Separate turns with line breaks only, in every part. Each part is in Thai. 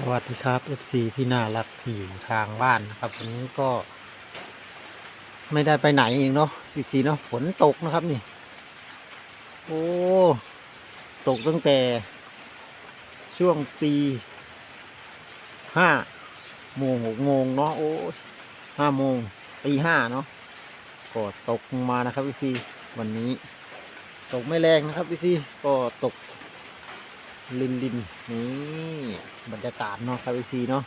สวัสดีครับ FC ที่น่ารักที่อยู่ทางบ้านนะครับวันนี้ก็ ไม่ได้ไปไหนเองเนาะ FC เนาะฝนตกนะครับนี่ โอ้ ตกตั้งแต่ ช่วงตีห้าโมงหกโมงเนาะโอ้ห้าโมงตีห้าเนาะก็ตกมานะครับ FC วันนี้ ตกไม่แรงนะครับ FC ก็ตก ลินลินนี่บรรยากาศเนาะคาเวซีเนาะ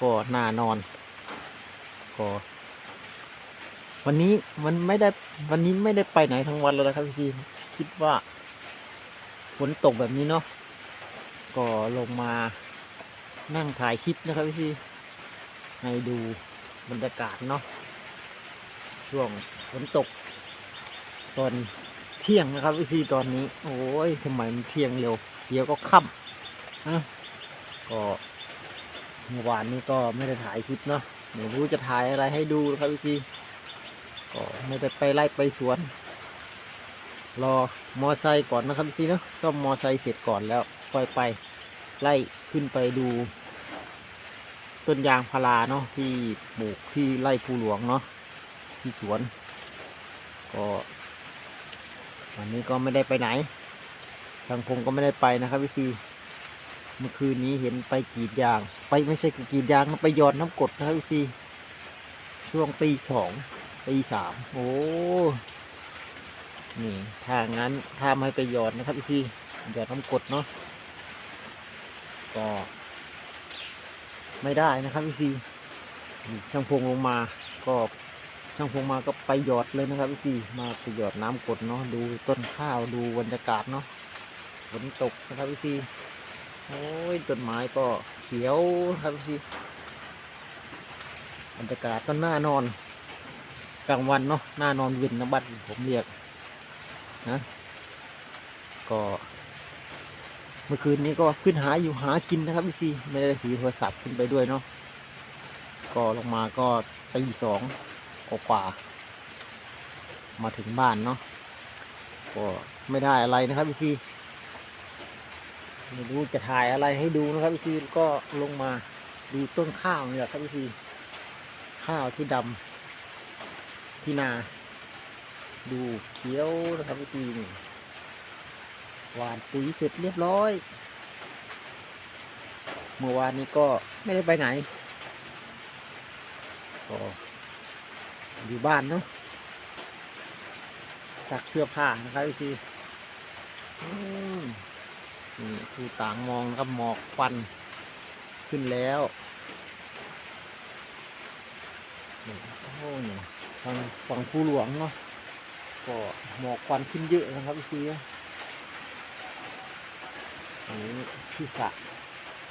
ก็น่านอนก็วันนี้มันไม่ได้วันนี้ไม่ได้ไปไหนทั้งวันเลยนะครับพี่คิดว่าฝนตกแบบนี้เนาะก็ลงมานั่งถ่ายคลิปนะครับพี่ให้ดูบรรยากาศเนาะช่วงฝนตก ตอนเที่ยงนะครับพี่ซีตอนนี้ โอ้ยทำไมมันเที่ยงเร็ว เดี๋ยวก็ค่ำนะก็เมื่อวานนี้ก็ไม่ได้ถ่ายคลิปเนาะไม่รู้จะถ่ายอะไรให้ดูนะครับพี่ซีก็ไม่ได้ไปไล่ไปสวน รอมอไซค์ก่อนนะครับพี่ซีเนาะซ่อมมอไซค์เสร็จก่อนแล้วค่อยไปไล่ขึ้นไปดูต้นยางพาราเนาะที่ปลูกที่ไร่ภูหลวงเนาะที่สวน ก็วันนี้ก็ไม่ได้ไปไหน สังพงก็ไม่ได้ไปนะครับพี่ซีเมื่อคืนนี้เห็นไปกรีดยาง ไปไม่ใช่กรีดยางนะไปหยอดน้ำกดนะครับพี่ซีช่วงตีสองตีสามโอ้นี่ถ้างั้นถ้าไม่ไปหยอดนะครับพี่ซีหยอดน้ำกดเนาะก็ไม่ได้นะครับพี่ซีช่างพงลงมาก็ช่างพงมาก็ไปหยอดเลยนะครับพี่ซีมาไปหยอดน้ำกดเนาะดูต้นข้าวดูบรรยากาศเนาะ ฝนตกนะครับพี่ซีโอ้ยต้นไม้ก็เขียวนะครับพี่ซีบรรยากาศก็น่านอนกลางวันเนาะน่านอนวินนะบัดผมเรียกนะก็ เมื่อคืนนี้ก็ขึ้นหาอยู่หากินนะครับพี่ซีไม่ได้ถือโทรศัพท์ขึ้นไปด้วยเนาะก็ลงมาก็ตีสองกว่ามาถึงบ้านเนาะก็ไม่ได้อะไรนะครับพี่ซี ไม่รู้จะถ่ายอะไรให้ดูนะครับพี่ซีก็ลงมาดูต้นข้าวนี่แหละครับพี่ซีข้าวที่ดำที่นา ดูเขียวนะครับพี่ซีนี่หวานปุ๋ยเสร็จเรียบร้อย เมื่อวานนี้ก็ไม่ได้ไปไหนก็อยู่บ้านเนาะซักเสื้อผ้านะครับพี่ซี นี่คือต่างมองนะครับหมอกควันขึ้นแล้วนี่โอ้เนี่ยทางฝั่งภูหลวงเนาะก็หมอกควันขึ้นเยอะนะครับพี่ซีอันนี้ที่สระ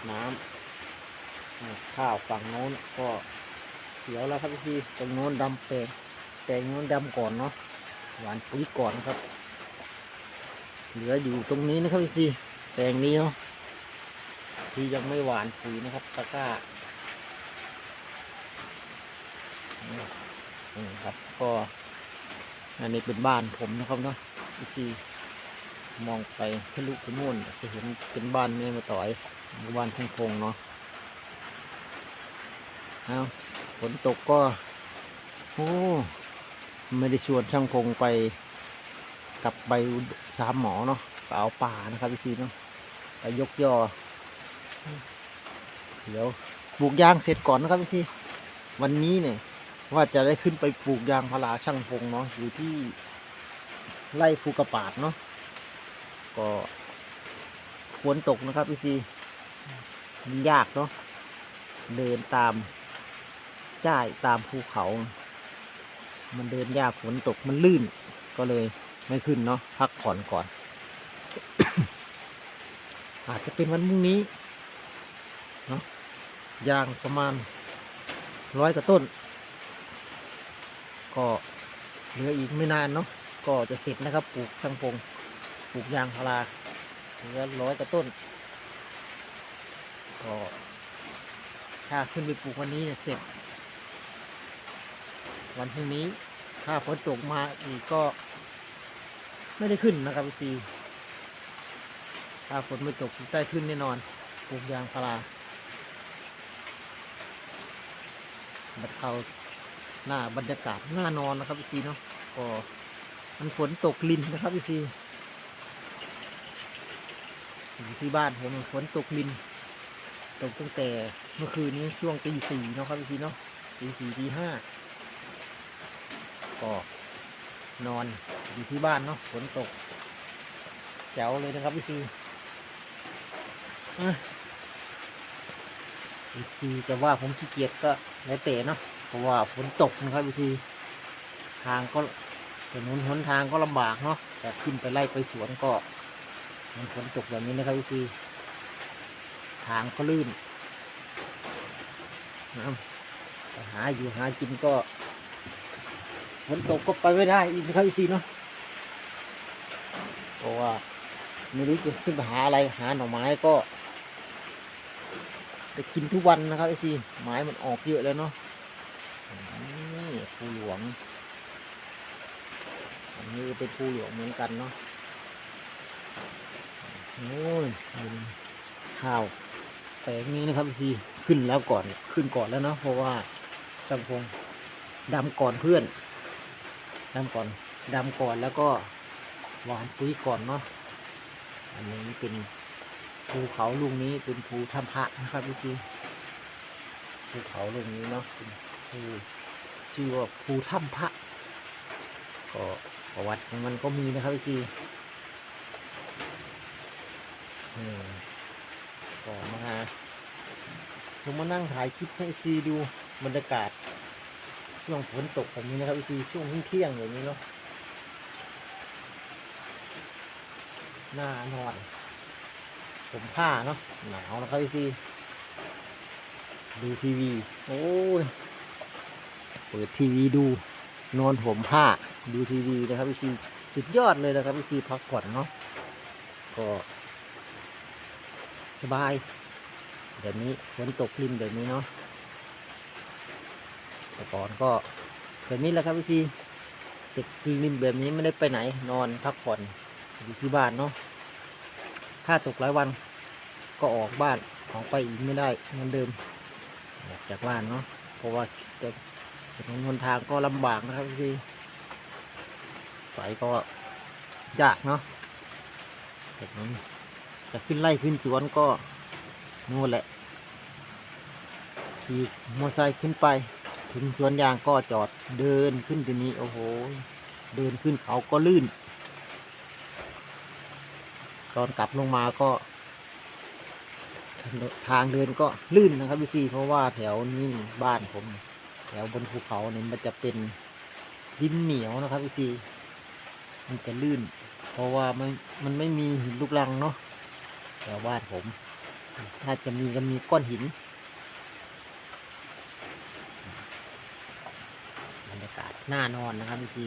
น้ำข้าวฝั่งโน้นก็เขียวแล้วครับพี่ซีตรงโน้นดำแปลงแปลงโน้นดำก่อนเนาะหวานปุ๋ยก่อนครับ เหลืออยู่ตรงนี้นะครับพี่ซี แปลงนี้เนาะที่ยังไม่หวานปุ๋ยนะครับตะกร้านี่ครับก็อันนี้เป็นบ้านผมนะครับเนาะพี่ซีมองไปทะลุไปนู่นจะเห็นเป็นบ้านแม่มาต่อยบ้านช่างคงเนาะเอาฝนตกก็โอ้ไม่ได้ชวนช่างคงไปกลับไปสามหมอเนาะก็เอาป่านะครับพี่ซีเนาะ ไปยกยอ เดี๋ยวปลูกยางเสร็จก่อนนะครับพี่ซีวันนี้เนี่ยว่าจะได้ขึ้นไปปลูกยางพาราช่างพงเนาะอยู่ที่ไร่ภูกระปาดเนาะก็ฝนตกนะครับพี่ซีมันยากเนาะเดินตามจ้ายตามภูเขา มันเดินยากฝนตกมันลื่น ก็เลยไม่ขึ้นเนาะพักผ่อนก่อน อาจจะเป็นวันพรุ่งนี้เนาะยางประมาณร้อยกว่าต้น ก็เหลืออีกไม่นานเนาะก็จะเสร็จนะครับปลูกช่างพงปลูกยางพาราเหลือร้อยกว่าต้นก็ถ้าขึ้นไปปลูกวันนี้เนี่ยเสร็จ วันพรุ่งนี้ถ้าฝนตกมาอีกก็ไม่ได้ขึ้นนะครับพี่ซี ถ้าฝนไม่ตกได้ขึ้นแน่นอนปลูกยางพาราบัดเขาหน้าบรรยากาศหน้านอนนะครับพี่ซีเนาะก็มันฝนตกลินนะครับพี่ซีอยู่ที่บ้านผมฝนตกลิน ตกตั้งแต่เมื่อคืนนี้ช่วงตีสี่เนาะครับพี่ซีเนาะตีสี่ตีห้าก็นอนอยู่ที่บ้านเนาะฝนตกแจ๋วเลยนะครับพี่ซี อะพี่ซีจะว่าผมขี้เกียจก็แล้วแต่เนาะเพราะว่าฝนตกนะครับพี่ซีทางก็ถนนหนทางก็ลำบากเนาะแต่ขึ้นไปไล่ไปสวนก็ มันฝนตกแบบนี้นะครับพี่ซีทางก็ลื่นนะหาอยู่หากินก็ฝนตกก็ไปไม่ได้อีกนะครับพี่ซีเนาะเพราะว่าไม่รู้จะขึ้นไปหาอะไรหาหน่อไม้ก็ ได้กินทุกวันนะครับพี่ซีไม้มันออกเยอะแล้วเนาะนี่ภูหลวง อันนี้เป็นภูหลวงเหมือนกันเนาะโอ้ยข้าวแต่อย่างนี้นะครับพี่ขึ้นแล้วก่อนขึ้นก่อนแล้วเนาะเพราะว่าช่างพงดำก่อนเพื่อนดำก่อนดำก่อนแล้วก็หวานปุ๋ยก่อนเนาะอันนี้เป็น ภูเขาลูกนี้เป็นภูถ้ำพระนะครับพี่ซีภูเขาลูกนี้เนาะเป็นภูชื่อว่าภูถ้ำพระก็ประวัติมันก็มีนะครับพี่ซีอืมก็มาผมมานั่งถ่ายคลิปให้ FC ดูบรรยากาศ ช่วงฝนตกแบบนี้นะครับ FC ช่วงเที่ยงแบบนี้เนาะหน้านอน ผมผ้าเนาะหนาวนะครับ FC ดูทีวี โอ้ย เปิดทีวีดู นอนผมผ้า ดูทีวีนะครับ FC สุดยอดเลยนะครับ FC พักผ่อนเนาะก็สบาย แบบนี้ฝนตกลินแบบนี้เนาะแต่ก่อนก็แบบนี้แหละครับพี่ซีติดลินแบบนี้ไม่ได้ไปไหน นอนพักผ่อนอยู่ที่บ้านเนาะ ถ้าตกหลายวันก็ออกบ้านออกไปอีกไม่ได้เหมือนเดิมออกจากบ้านเนาะเพราะว่าแต่ถนนหนทางก็ลำบากนะครับพี่ไปก็ยากเนาะแบบนี้นจะขึ้นไล่ขึ้นสวนก็นู่นแหละขี่มอเตอร์ไซค์ขึ้นไป ถึงสวนยางก็จอดเดินขึ้นทีนี้โอ้โห เดินขึ้นเขาก็ลื่น ตอนกลับลงมาก็ ทางเดินก็ลื่นนะครับพี่ซีเพราะว่าแถวนี้บ้านผม แถวบนภูเขาเนี่ยมันจะเป็นดินเหนียวนะครับพี่ซีมันจะลื่น เพราะว่ามันมันไม่มีหินลูกรังเนาะแถวบ้านผม ถ้าจะมีก็มีก้อนหินบรรยากาศน่านอนนะครับพี่ซี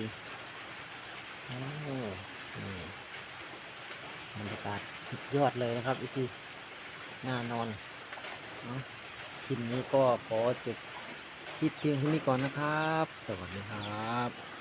รรยากาศสุดยอดเลยนะครับพี่ซีน่านอนเนาะคลิปนี้ก็ขอจบคลิปเพียงเท่านี้ก่อนนะครับ สวัสดีครับ